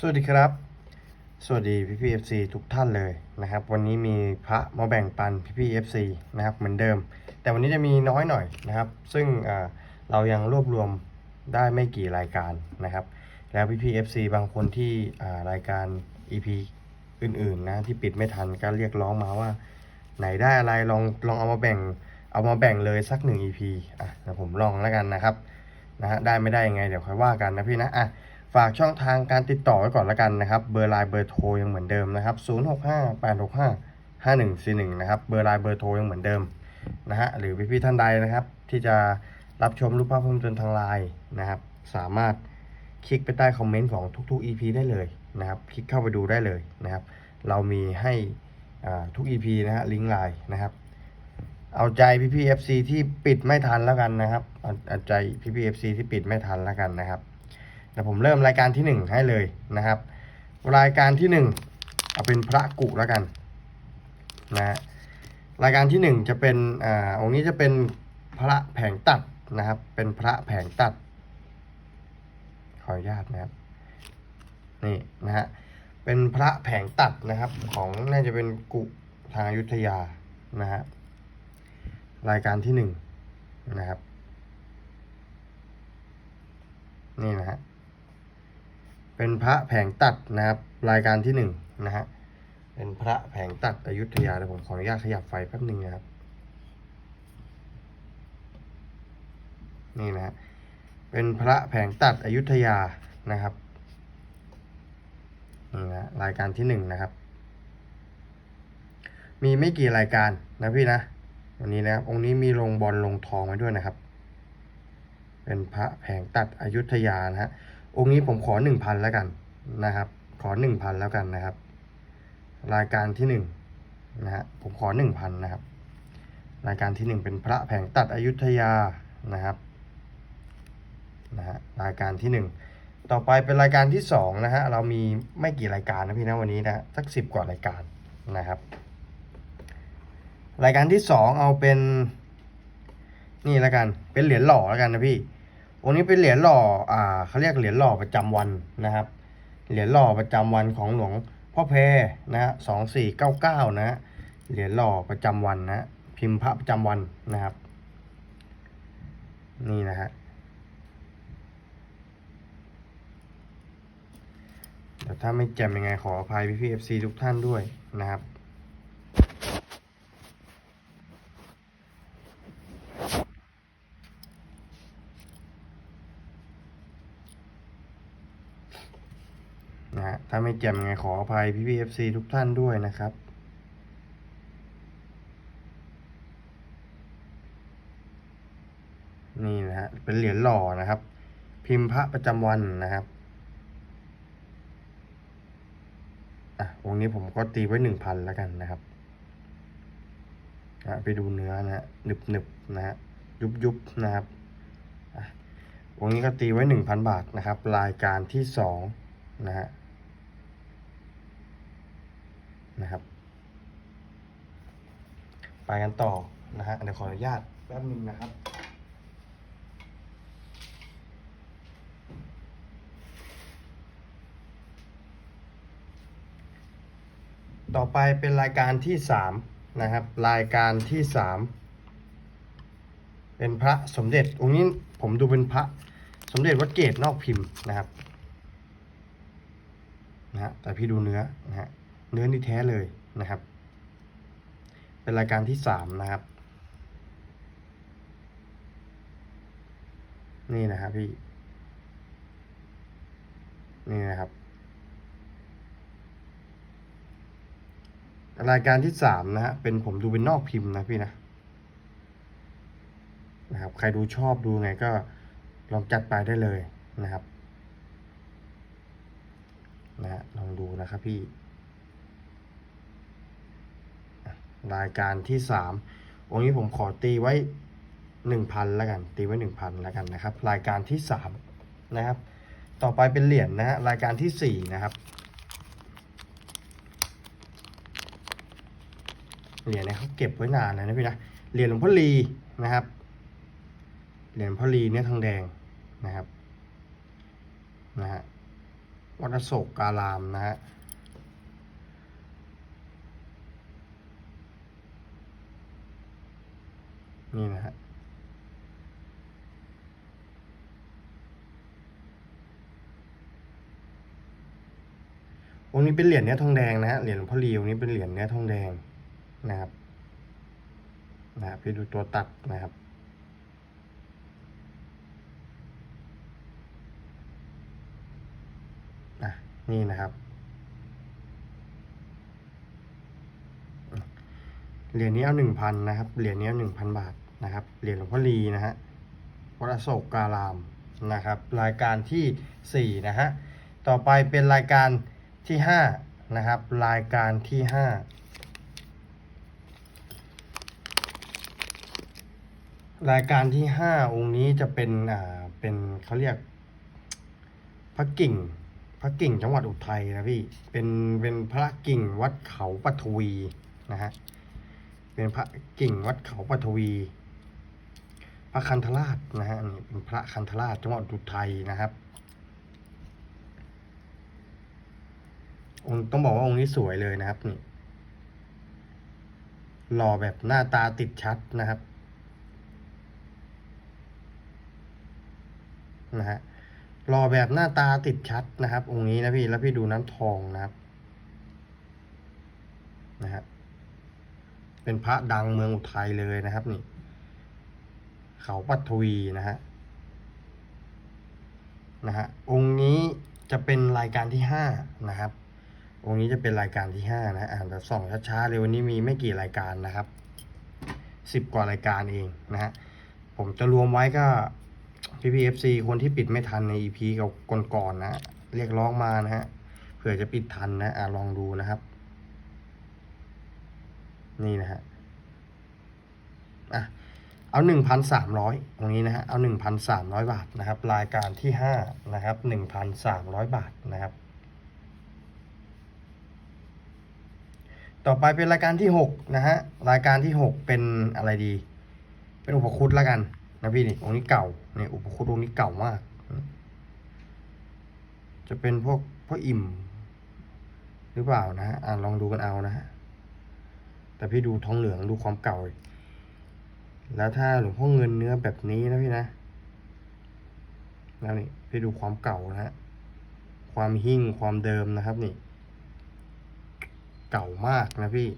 สวัสดีครับ สวัสดีพี่พีเอฟซีทุกท่านเลยนะครับ วันนี้มีพระมาแบ่งปันพี่พีเอฟซีนะครับเหมือนเดิม แต่วันนี้จะมีน้อยหน่อยนะครับ ซึ่งอ่าเรายังรวบรวมได้ไม่กี่รายการนะครับ แล้วพี่พีเอฟซีบางคนที่อ่ารายการ EP อื่นๆนะที่ปิดไม่ทันก็เรียกร้องมาว่า ไหนได้อะไรลองลองเอามาแบ่งเอามาแบ่งเลยสักหนึ่ง EP อะเดี๋ยวผมลองแล้วกันนะครับนะฮะได้ไม่ได้ยังไงเดี๋ยวค่อยว่ากันนะพี่นะอะ ฝากช่องทางการติดต่อไว้ก่อนละกันนะครับ เบอร์ไลน์เบอร์โทรยังเหมือนเดิมนะครับ 0658655141 นะครับ เบอร์ไลน์เบอร์โทรยังเหมือนเดิมนะฮะ หรือพี่ๆท่านใดนะครับ ที่จะรับชมรูปภาพเพิ่มเติมทางไลน์นะครับ สามารถคลิกไปใต้คอมเมนต์ของทุกๆ EP ได้เลยนะครับ คลิกเข้าไปดูได้เลยนะครับ เรามีให้ทุก EP นะฮะ ลิงก์ไลน์นะครับ เอาใจพี่พี่ FC ที่ปิดไม่ทันแล้วกันนะครับ เอาใจพี่พี่ FC ที่ปิดไม่ทันแล้วกันนะครับ ดี๋ยวผมเริ่มรายการที่หนึ่งให้เลยนะครับ รายการที่หนึ่งเอาเป็นพระกุแล้วกันนะฮะรายการที่หนึ่งจะเป็นอ่าองค์นี้จะเป็นพระแผงตัดนะครับ เป็นพระแผงตัด ขออนุญาตนะครับนี่นะฮะเป็นพระแผงตัดนะครับ ของน่าจะเป็นกุทางอยุธยานะฮะรายการที่หนึ่งนะครับ นี่นะฮะ เป็นพระแผงตัดนะครับ รายการที่หนึ่งนะฮะเป็นพระแผงตัดอยุธยาเดี๋ยวผมขออนุญาตขยับไฟแป๊บหนึ่งนะครับ นี่นะฮะเป็นพระแผงตัดอยุธยานะครับนี่นะรายการที่หนึ่งนะครับ มีไม่กี่รายการนะพี่นะวันนี้นะครับองค์นี้มีลงบอลลงทองไว้ด้วยนะครับ เป็นพระแผงตัดอยุธยานะฮะ องค์นี้ผมขอหนึ่งพันแล้วกันนะครับ ขอหนึ่งพันแล้วกันนะครับ รายการที่หนึ่งนะฮะผมขอหนึ่งพันนะครับ รายการที่หนึ่งเป็นพระแผงตัดอยุธยานะครับนะฮะรายการที่หนึ่งต่อไปเป็นรายการที่สองนะฮะเรามีไม่กี่รายการนะพี่นะวันนี้นะสักสิบกว่ารายการนะครับ รายการที่สองเอาเป็นนี่แล้วกันเป็นเหรียญหล่อแล้วกันนะพี่ องค์นี้เป็นเหรียญหล่อ อ่าเขาเรียกเหรียญหล่อประจำวันนะครับ เหรียญหล่อประจำวันของหลวงพ่อแพรนะฮะสองสี่เก้าเก้านะฮะ เหรียญหล่อประจำวันนะ พิมพ์พระประจำวันนะครับ นี่นะฮะเดี๋ยวถ้าไม่แจ่มยังไงขออภัยพี่พีเอฟซีทุกท่านด้วยนะครับ นะฮะถ้าไม่แจ่มยังไงขออภัยพี่พีเอฟซีทุกท่านด้วยนะครับ นี่นะฮะเป็นเหรียญหล่อนะครับ พิมพ์พระประจำวันนะครับอะองค์นี้ผมก็ตีไว้หนึ่งพันแล้วกันนะครับอะไปดูเนื้อนะฮะหนึบหนึบนะฮะยุบยุบนะครับอะองค์นี้ก็ตีไว้หนึ่งพันบาทนะครับ รายการที่สองนะฮะ นะครับ ไปกันต่อนะฮะเดี๋ยวขออนุญาตแป๊บนึงนะครับต่อไปเป็นรายการที่สามนะครับ รายการที่สามเป็นพระสมเด็จองค์นี้ผมดูเป็นพระสมเด็จวัดเกตนอกพิมพ์นะครับนะฮะแต่พี่ดูเนื้อนะฮะ เนื้อนี่แท้เลยนะครับ เป็นรายการที่สามนะครับ นี่นะครับพี่ นี่นะครับ รายการที่สามนะฮะเป็นผมดูเป็นนอกพิมพ์นะพี่นะนะครับ ใครดูชอบดูไงก็ลองจัดไปได้เลยนะครับ นะฮะลองดูนะครับพี่อะ รายการที่สามองค์นี้ผมขอตีไว้หนึ่งพันแล้วกัน ตีไว้หนึ่งพันแล้วกันนะครับ รายการที่สามนะครับ ต่อไปเป็นเหรียญนะฮะรายการที่สี่นะครับเหรียญเนี่ยเขาเก็บไว้นานแล้วนะพี่นะเหรียญหลวงพ่อลีนะครับเหรียญพ่อลีเนี่ยทองแดงนะครับนะฮะวัดโศกการามนะฮะ นี่นะฮะองค์นี้เป็นเหรียญเนื้อทองแดงนะฮะเหรียญหลวงพ่อลีองค์นี้เป็นเหรียญเนื้อทองแดงนะครับนะครับพี่ดูตัวตัดนะครับอะนี่นะครับเหรียญนี้เอาหนึ่งพันนะครับเหรียญนี้เอาหนึ่งพันบาท นะครับเหรียญหลวงพ่อลีนะฮะวัดอโศกการามนะครับรายการที่สี่นะฮะต่อไปเป็นรายการที่ห้านะครับ รายการที่ห้ารายการที่ห้าองค์นี้จะเป็นอ่าเป็นเขาเรียกพระกิ่งพระกิ่งจังหวัดอุทัยนะพี่เป็นเป็นพระกิ่งวัดเขาปทวีนะฮะเป็นพระกิ่งวัดเขาปทวี ระคันธราชนะฮะนี่เป็นพระคันธราชจังหวัดอุทัยนะครับองค์ต้องบอกว่าองค์นี้สวยเลยนะครับนี่หล่อแบบหน้าตาติดชัดนะครับนะฮะหล่อแบบหน้าตาติดชัดนะครับ องค์นี้นะพี่แล้วพี่ดูน้ำทองนะครับนะฮะเป็นพระดังเมืองอุทัยเลยนะครับนี่ เขาปัทวีนะฮะนะฮะองค์นี้จะเป็นรายการที่ห้านะครับ องค์นี้จะเป็นรายการที่ห้านะอ่านแต่ส่องช้าๆเลยวันนี้มีไม่กี่รายการนะครับสิบกว่ารายการเองนะฮะผมจะรวมไว้ก็พี่พีเอฟซีคนที่ปิดไม่ทันในอีพีกับก่อนๆนะเรียกร้องมานะฮะเผื่อจะปิดทันนะอ่าลองดูนะครับ นี่นะฮะอะ เอาหนึ่งพันสามร้อยตรงนี้นะฮะ เอาหนึ่งพันสามร้อยบาทนะครับ รายการที่ห้านะครับหนึ่งพันสามร้อยบาทนะครับ ต่อไปเป็นรายการที่หกนะฮะ รายการที่หกเป็นอะไรดี เป็นอุปคุตแล้วกันนะพี่นี่องค์นี้เก่าเนี่ยอุปคุตองค์นี้เก่ามาก จะเป็นพวกพวกอิ่ม หรือเปล่านะฮะอ่าลองดูกันเอานะฮะ แต่พี่ดูทองเหลืองดูความเก่า แล้วถ้าหลวงพ่อเงินเนื้อแบบนี้นะพี่นะนะนี่พี่ดูความเก่านะฮะ ความหิ่งความเดิมนะครับนี่ เก่ามากนะพี่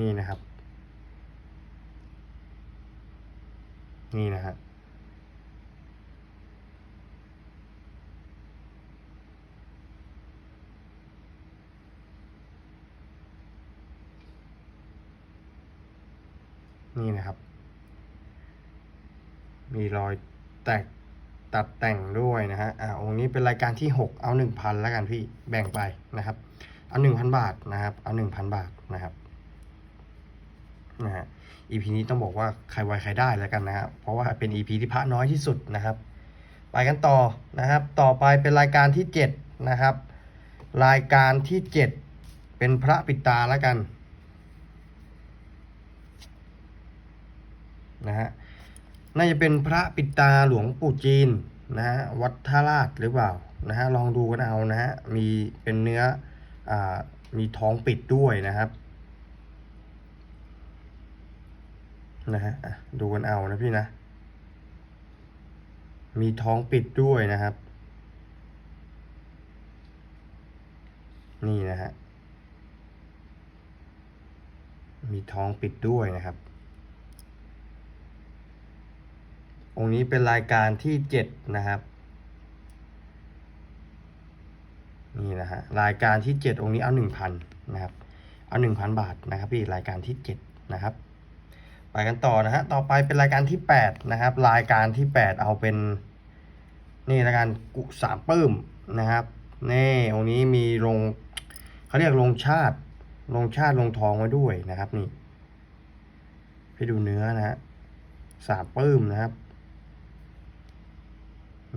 นี่นะครับ นี่นะฮะ นี่นะครับ มีรอยแตกตัดแต่งด้วยนะฮะ อ่าองค์นี้เป็นรายการที่หกเอาหนึ่งพันแล้วกันพี่แบ่งไปนะครับ เอาหนึ่งพันบาทนะครับ เอาหนึ่งพันบาทนะครับนะฮะ EP นี้ต้องบอกว่าใครไวใครได้แล้วกันนะฮะเพราะว่าเป็น EP ที่พระน้อยที่สุดนะครับ ไปกันต่อนะครับ ต่อไปเป็นรายการที่เจ็ดนะครับ รายการที่เจ็ดเป็นพระปิดตาแล้วกัน นะฮะน่าจะเป็นพระปิดตาหลวงปู่จีนนะฮะวัดท่าลาดหรือเปล่านะฮะลองดูกันเอานะฮะมีเป็นเนื้ออ่ามีท้องปิดด้วยนะครับนะฮะดูกันเอานะพี่นะ มีท้องปิดด้วยนะครับ นี่นะฮะมีท้องปิดด้วยนะครับ องค์นี้เป็นรายการที่เจ็ดนะครับ นี่นะฮะรายการที่เจ็ดองค์นี้เอาหนึ่งพันนะครับเอาหนึ่งพันบาทนะครับพี่รายการที่เจ็ดนะครับไปกันต่อนะฮะต่อไปเป็นรายการที่แปดนะครับ รายการที่แปดเอาเป็นนี่รายการกุสามปื้มนะครับนี่องค์นี้มีลงเขาเรียกลงชาติลงชาติลงทองไว้ด้วยนะครับนี่ให้ดูเนื้อนะฮะสามปื้มนะครับ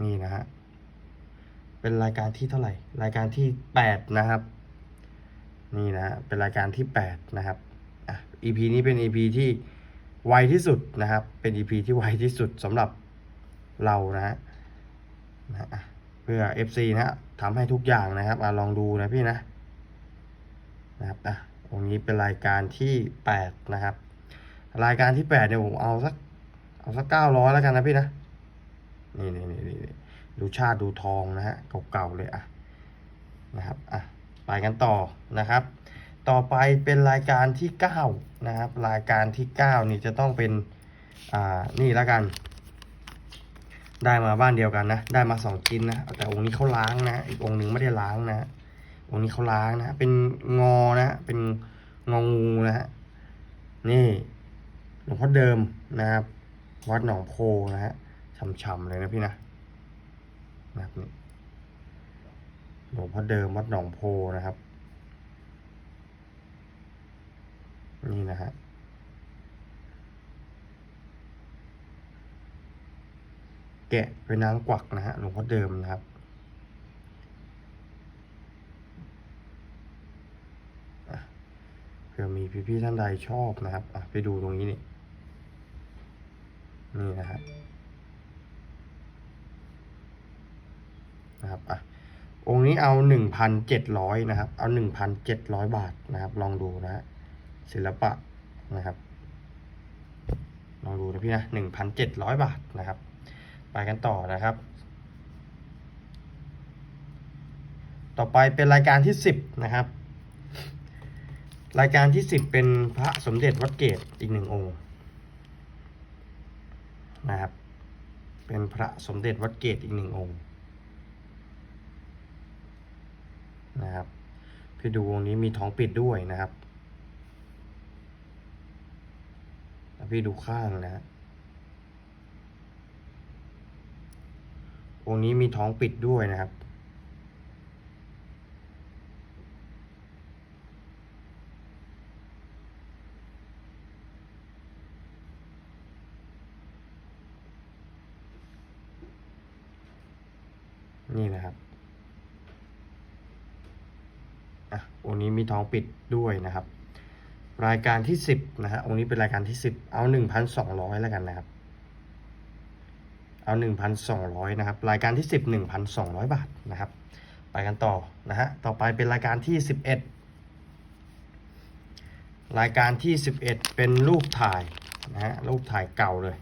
นี่นะฮะ เป็นรายการที่เท่าไหร่ รายการที่แปดนะครับ นี่นะฮะ เป็นรายการที่แปดนะครับ อะ EP นี้เป็น EP ที่ไวที่สุดนะครับ เป็น EP ที่ไวที่สุดสำหรับเรานะฮะนะฮะเพื่อ FC นะฮะทำให้ทุกอย่างนะครับอลองดูนะพี่นะ นะครับอะองค์นี้เป็นรายการที่แปดนะครับ รายการที่แปดเนี่ยผมเอาสักเอาสักเก้าร้อยแล้วกันนะพี่นะ นี่นี่นี่นี่ดูชาติดูทองนะฮะเก่าๆเลยอะนะครับอะไปกันต่อนะครับ ต่อไปเป็นรายการที่เก้านะครับรายการที่เก้านี่จะต้องเป็นอ่านี่แล้วกัน ได้มาบ้านเดียวกันนะ ได้มาสองชิ้นนะแต่องค์นี้เขาล้างนะอีกองค์หนึ่งไม่ได้ล้างนะองค์นี้เขาล้างนะเป็นงอนะเป็นงองูนะฮะนี่หลวงพ่อเดิมนะครับ วัดหนองโพนะฮะ ช่ำๆเลยนะพี่นะนะครับนี่หลวงพ่อเดิมวัดหนองโพนะครับ นี่นะฮะแกะเป็นนางกวักนะฮะหลวงพ่อเดิมนะครับเผื่อมีพี่ๆท่านใดชอบนะครับอะไปดูตรงนี้นี่นี่นะฮะ นะครับอะองค์นี้เอาหนึ่งพันเจ็ดร้อยนะครับ เอาหนึ่งพันเจ็ดร้อยบาทนะครับ ลองดูนะฮะศิลปะนะครับ ลองดูนะพี่นะหนึ่งพันเจ็ดร้อยบาทนะครับ ไปกันต่อนะครับ ต่อไปเป็นรายการที่สิบนะครับ รายการที่สิบเป็นพระสมเด็จวัดเกตอีกหนึ่งองค์นะครับ เป็นพระสมเด็จวัดเกตอีกหนึ่งองค์ นะครับพี่ดูองนี้มีท้องปิดด้วยนะครับแล้วพี่ดูข้างนะฮะองนี้มีท้องปิดด้วยนะครับ นี่นะครับ องค์นี้มีท้องปิดด้วยนะครับ รายการที่สิบนะฮะองค์นี้เป็นรายการที่สิบเอาหนึ่งพันสองร้อยแล้วกันนะครับ เอาหนึ่งพันสองร้อยนะครับ รายการที่สิบหนึ่งพันสองร้อยบาทนะครับ ไปกันต่อนะฮะต่อไปเป็นรายการที่สิบเอ็ดรายการที่สิบเอ็ดเป็นรูปถ่ายนะฮะรูปถ่ายเก่าเลย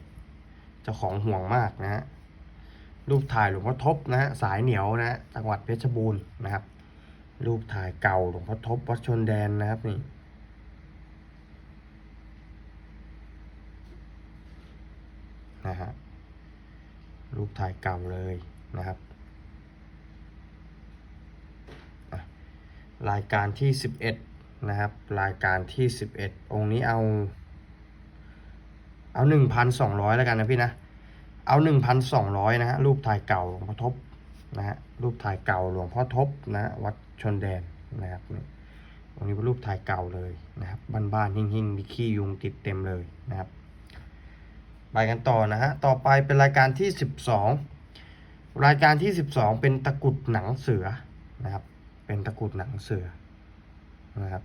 เจ้าของห่วงมากนะฮะรูปถ่ายหลวงพ่อทบนะฮะสายเหนียวนะฮะจังหวัดเพชรบูรณ์นะครับ รูปถ่ายเก่าหลวงพ่อทบวัดชนแดนนะครับนี่นะฮะรูปถ่ายเก่าเลยนะครับ รายการที่สิบเอ็ดนะครับ รายการที่สิบเอ็ดองค์นี้เอา เอาหนึ่งพันสองร้อยแล้วกันนะพี่นะ เอาหนึ่งพันสองร้อยนะฮะรูปถ่ายเก่าหลวงพ่อทบ นะฮะรูปถ่ายเก่าหลวงพ่อทบนะวัดชนแดนนะครับนี่ตรงนี้เป็นรูปถ่ายเก่าเลยนะครับบ้านๆหิ่งๆมีขี้ยุงติดเต็มเลยนะครับไปกันต่อนะฮะต่อไปเป็นรายการที่สิบสองรายการที่สิบสองเป็นตะกรุดหนังเสือนะครับเป็นตะกรุดหนังเสือนะครับ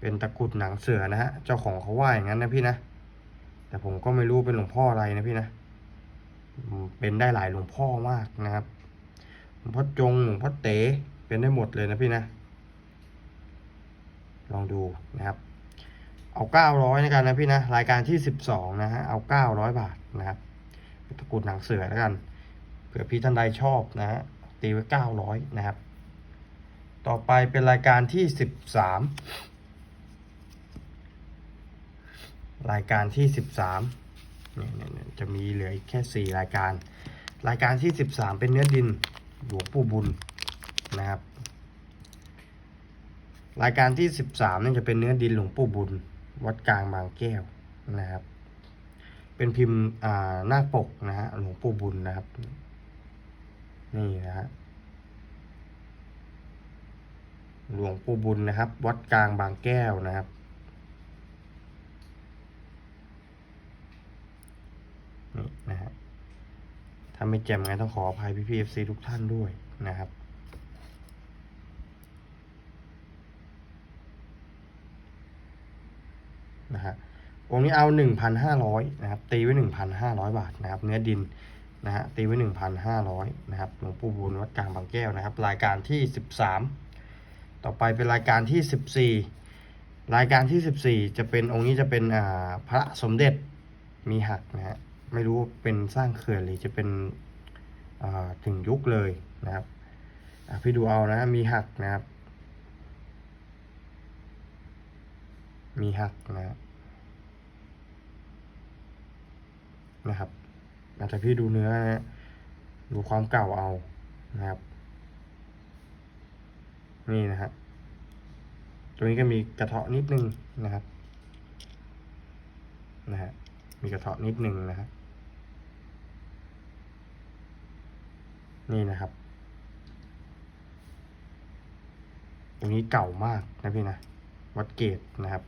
เป็นตะกรุดหนังเสือนะฮะเจ้าของเขาว่าอย่างนั้นนะพี่นะ แต่ผมก็ไม่รู้เป็นหลวงพ่ออะไรนะพี่นะ เป็นได้หลายหลวงพ่อมากนะครับ หลวงพ่อจง หลวงพ่อเต๋เป็นได้หมดเลยนะพี่นะ ลองดูนะครับ เอาเก้าร้อยในกันนะพี่นะ รายการที่สิบสองนะฮะ เอาเก้าร้อยบาทนะครับตะกรุดหนังเสือแล้วกัน เผื่อพี่ท่านใดชอบนะฮะ ตีไว้เก้าร้อยนะครับ ต่อไปเป็นรายการที่สิบสาม รายการที่สิบสามเนี่ยเนี่ยจะมีเหลืออีกแค่สี่รายการ รายการที่สิบสามเป็นเนื้อดินหลวงปู่บุญนะครับ รายการที่สิบสามนี่จะเป็นเนื้อดินหลวงปู่บุญ วัดกลางบางแก้วนะครับ เป็นพิมพ์หน้าปกนะฮะหลวงปู่บุญนะครับ นี่นะฮะหลวงปู่บุญนะครับ วัดกลางบางแก้วนะครับ นี่นะฮะถ้าไม่แจ่มไงต้องขออภัยพี่พีเอฟซีทุกท่านด้วยนะครับ นะฮะองค์นี้เอาหนึ่งพันห้าร้อยนะครับ ตีไว้หนึ่งพันห้าร้อยบาทนะครับ เนื้อดินนะฮะตีไว้หนึ่งพันห้าร้อยนะครับหลวงปู่บุญวัดกลางบางแก้วนะครับ รายการที่สิบสามต่อไปเป็นรายการที่สิบสี่รายการที่สิบสี่จะเป็นองค์นี้จะเป็นอ่าพระสมเด็จมีหักนะฮะ ไม่รู้เป็นสร้างเขื่อนหรือจะเป็นถึงยุคเลยนะครับพี่ดูเอานะมีหักนะครับ มีหักนะครับนะครับอาจจะพี่ดูเนื้อนะฮะดูความเก่าเอานะครับ นี่นะฮะตัวนี้ก็มีกระเทาะนิดนึงนะครับนะฮะมีกระเทาะนิดนึงนะครับ นี่นะครับตรงนี้เก่ามากนะพี่นะ วัดเกตนะครับ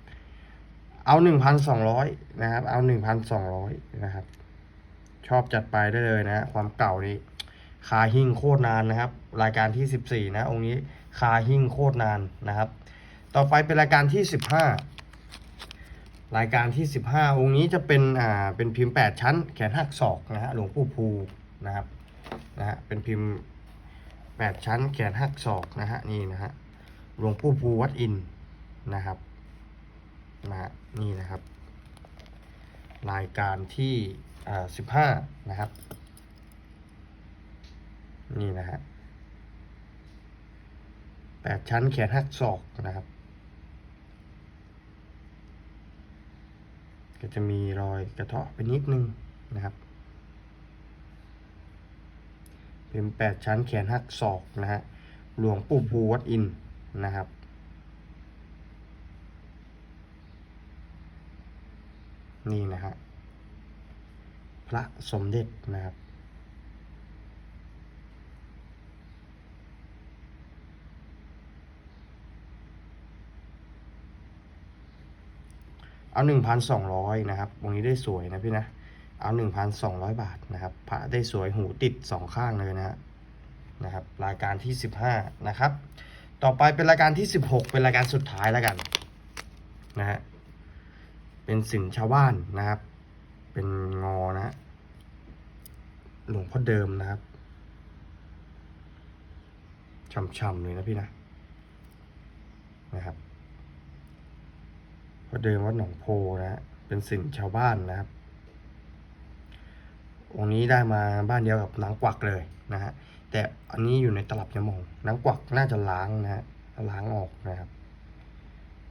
เอาหนึ่งพันสองร้อยนะครับ เอาหนึ่งพันสองร้อยนะครับ ชอบจัดไปได้เลยนะ ความเก่านี้คาหิ้งโคตรนานนะครับ รายการที่สิบสี่นะ องค์นี้คาหิ้งโคตรนานนะครับ ต่อไปเป็นรายการที่สิบห้ารายการที่สิบห้าองค์นี้จะเป็นอ่าเป็นพิมพ์แปดชั้น แขนหักศอกนะฮะหลวงปู่ภูนะครับ นะฮะเป็นพิมพ์แปดชั้นแขนหักศอกนะฮะนี่นะฮะหลวงปู่ภูวัดอินนะครับนะฮะนี่นะครับ รายการที่อ่าสิบห้านะครับ นี่นะฮะแปดชั้นแขนหักศอกนะครับ ก็จะมีรอยกระเทาะไปนิดนึงนะครับ เป็นแปดชั้นแขนหักศอกนะฮะหลวงปู่ภูวัดอินนะครับ นี่นะฮะพระสมเด็จนะครับเอาหนึ่งพันสองร้อยนะครับวงนี้ได้สวยนะพี่นะ เอาหนึ่งพันสองร้อยบาทนะครับพระได้สวยหูติดสองข้างเลยนะฮะนะครับรายการที่สิบห้านะครับ ต่อไปเป็นรายการที่สิบหกเป็นรายการสุดท้ายแล้วกันนะฮะเป็นสินชาวบ้านนะครับ เป็นงอนะหลวงพ่อเดิมนะครับช่ำๆเลยนะพี่นะนะครับพ่อเดิมวัดหนองโพนะเป็นสินชาวบ้านนะครับ องค์นี้ได้มาบ้านเดียวกับนางกวักเลยนะฮะแต่อันนี้อยู่ในตลับยามองนางกวักน่าจะล้างนะฮะล้างออกนะครับ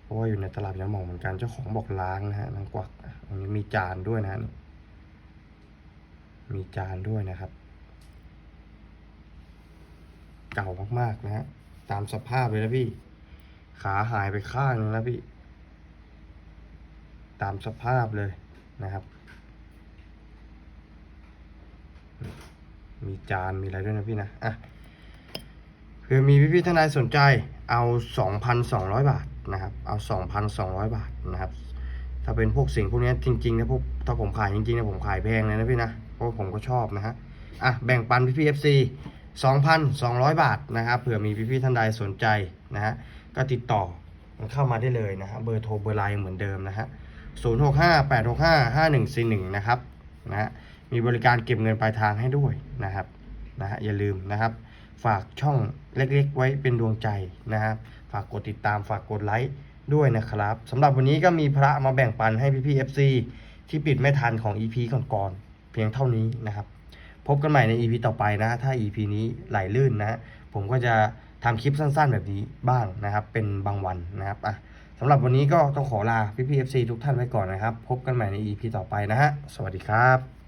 เพราะว่าอยู่ในตลับยามองเหมือนกันเจ้าของบอกล้างนะฮะนางกวักองค์นี้มีจานด้วยนะฮะมีจานด้วยนะครับ เก่ามากๆนะฮะตามสภาพเลยนะพี่ ขาหายไปข้างนึงแล้วพี่ ตามสภาพเลยนะครับ มีจานมีอะไรด้วยนะพี่นะอะเพื่อมีพี่ๆท่านใดสนใจเอา 2,200 บาทนะครับ เอา 2,200 บาทนะครับ ถ้าเป็นพวกสิ่งพวกนี้จริงๆนะพวกถ้าผมขายจริงๆนะผมขายแพงเลยนะพี่นะเพราะผมก็ชอบนะฮะอะแบ่งปันพี่ๆ FC 2,200 บาทนะครับเผื่อมีพี่ๆท่านใดสนใจนะฮะก็ติดต่อมันเข้ามาได้เลยนะฮะเบอร์โทรเบอร์ไลน์เหมือนเดิมนะฮะ0 6 5 8 6 5 5 1 4 1นะครับนะฮะ มีบริการเก็บเงินปลายทางให้ด้วยนะครับนะฮะอย่าลืมนะครับ ฝากช่องเล็กๆ ไว้เป็นดวงใจนะครับ ฝากกดติดตามฝากกดไลค์ด้วยนะครับสำหรับวันนี้ก็มีพระมาแบ่งปันให้พี่ๆ FC ที่ปิดไม่ทันของ EP ก่อนๆเพียงเท่านี้นะครับ พบกันใหม่ใน EP ต่อไปนะ ถ้า EP นี้ไหลลื่นนะ ผมก็จะทำคลิปสั้นๆแบบนี้บ้างนะครับ เป็นบางวันนะครับอะสำหรับวันนี้ก็ต้องขอลาพี่พีเอฟซีทุกท่านไว้ก่อนนะครับ พบกันใหม่ใน EP ต่อไปนะฮะสวัสดีครับ